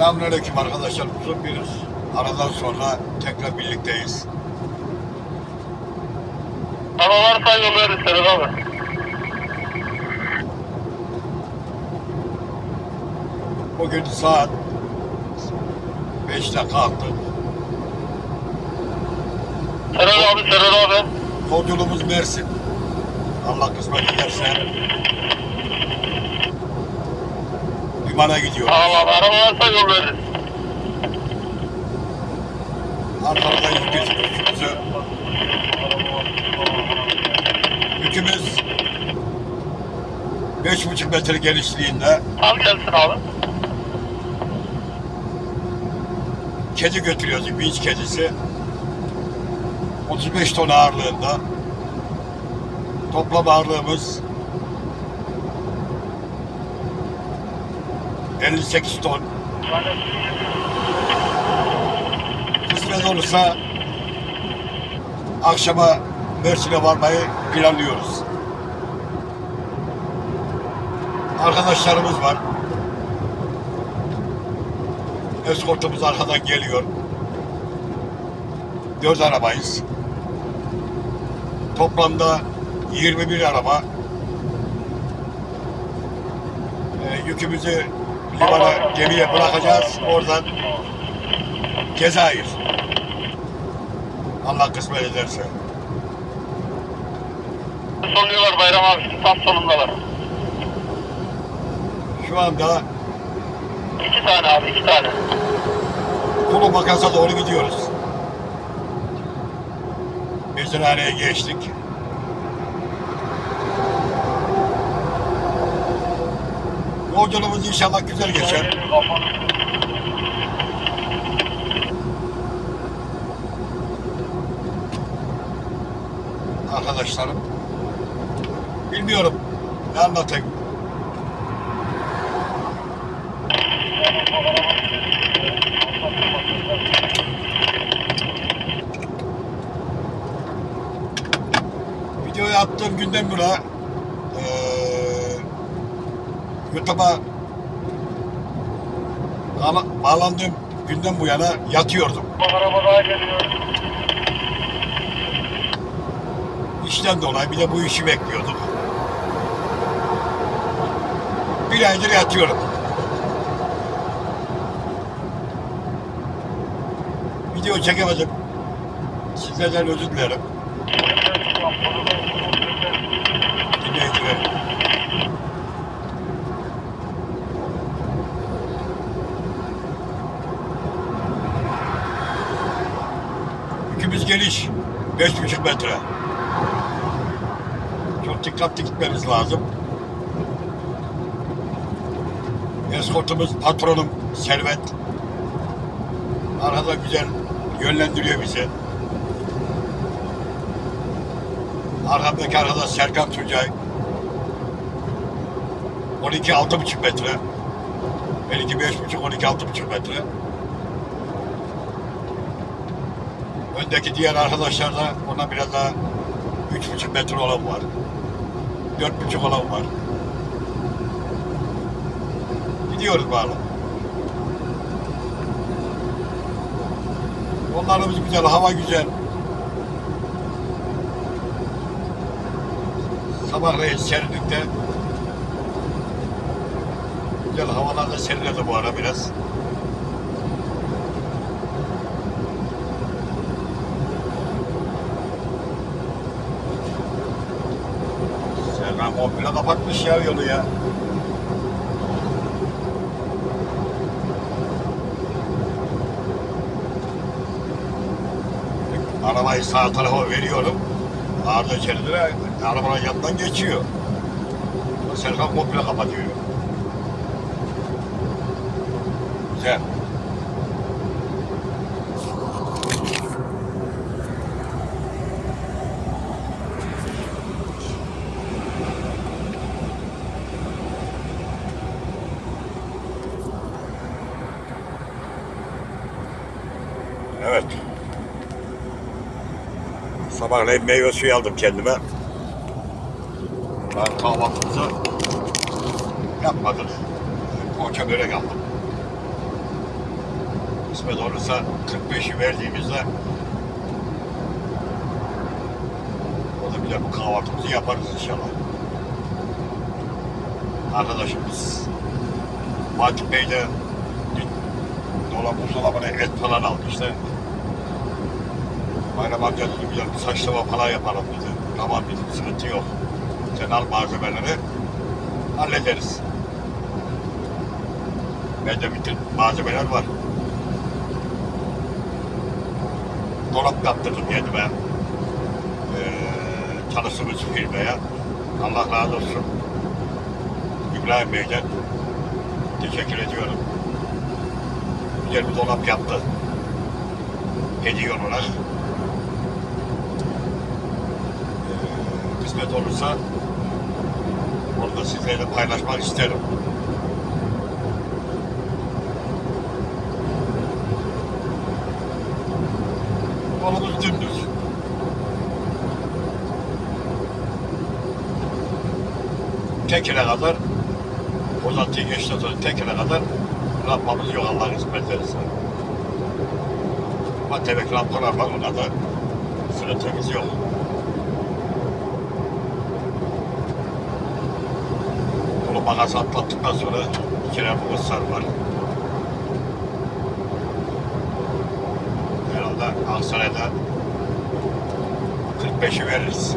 Selamünaleyküm arkadaşlar. Uzun bir aradan sonra tekrar birlikteyiz. Aralar kayboluyoruz Serhat abi. Bugün saat 5'te kalktık. Serhat abi, Serhat abi. Yolculuğumuz Mersin. Allah kısmet ederse limana gidiyoruz. Tamam abi, arabalar kayboluyoruz. Arkamızdayız biz yükümüzü. Yükümüz 5,5 metre genişliğinde Al gelsin abi. kedi götürüyoruz, beach kedisi. 35 ton ağırlığında. Toplam ağırlığımız 58 ton. Kısmet olursa akşama Mersin'e varmayı planlıyoruz. Arkadaşlarımız var. Eskortumuz arkadan geliyor. Dört arabayız. Toplamda 21 araba. Ee, yükümüzü limana, gemiye bırakacağız. Oradan Cezayir. Allah kısmet ederse. Sonluyorlar Bayram abi, tam sonundalar. Şu anda İki tane abi, iki tane. Kulu Makas'a doğru gidiyoruz. Eczanehaneye geçtik. Yolculuğumuz inşallah güzel geçer. Arkadaşlarım. Bilmiyorum. Ne anlatayım. Videoyu attığım günden beri YouTube'a bağla- bağlandığım günden bu yana yatıyordum. Araba daha geliyor. İşten dolayı bir de bu işi bekliyorduk. Bir aydır yatıyorum. Video çekemedim. Sizlerden özür dilerim. Beş buçuk metre. Çok dikkatli gitmemiz lazım. Eskortumuz patronum Servet. Arkada güzel yönlendiriyor bizi. Arkamdaki arkadaş Serkan Tuncay. 12 6,5 metre. Benimki 5,5 12 6,5 metre. Öndeki diğer arkadaşlar da ona biraz daha 3,5 metre olan var. 4,5 olan var. Gidiyoruz bağlı. Yollarımız güzel, hava güzel. Sabahleyin serinlikte. Güzel havalar da serinledi bu ara biraz. Serkan komple kapatmış ya yolu ya. Arabayı sağ tarafa veriyorum. Arda şeridine arabanın yanından geçiyor. Serkan komple kapatıyor. Güzel. Sabahleyin meyve suyu aldım kendime. Ben kahvaltımızı yapmadık. Poğaça börek aldım. kısmet olursa 45'i verdiğimizde o da bile bu kahvaltımızı yaparız inşallah. Arkadaşımız Fatih Bey de dün dolap buzdolabına et falan aldı işte. Bayram amca dedi bir saçlama falan yapalım dedi. Tamam dedim sıkıntı yok. Sen al malzemeleri hallederiz. Bende bütün malzemeler var. Dolap yaptırdım kendime. Ee, çalıştığımız firmaya. Allah razı olsun. İbrahim Bey'den teşekkür ediyorum. Güzel bir dolap yaptı. Hediye olarak. Kısmet olursa onu da sizlerle paylaşmak isterim. Yolumuz dümdüz. Tekine kadar Ozantı'yı geçti sonra tekine kadar rampamız yok Allah hizmet verirse. Ama tebek rampalar var ona da sıkıntımız yok. Makas atlattıktan sonra iki rampamız var. Herhalde Aksaray'da 45'i veririz.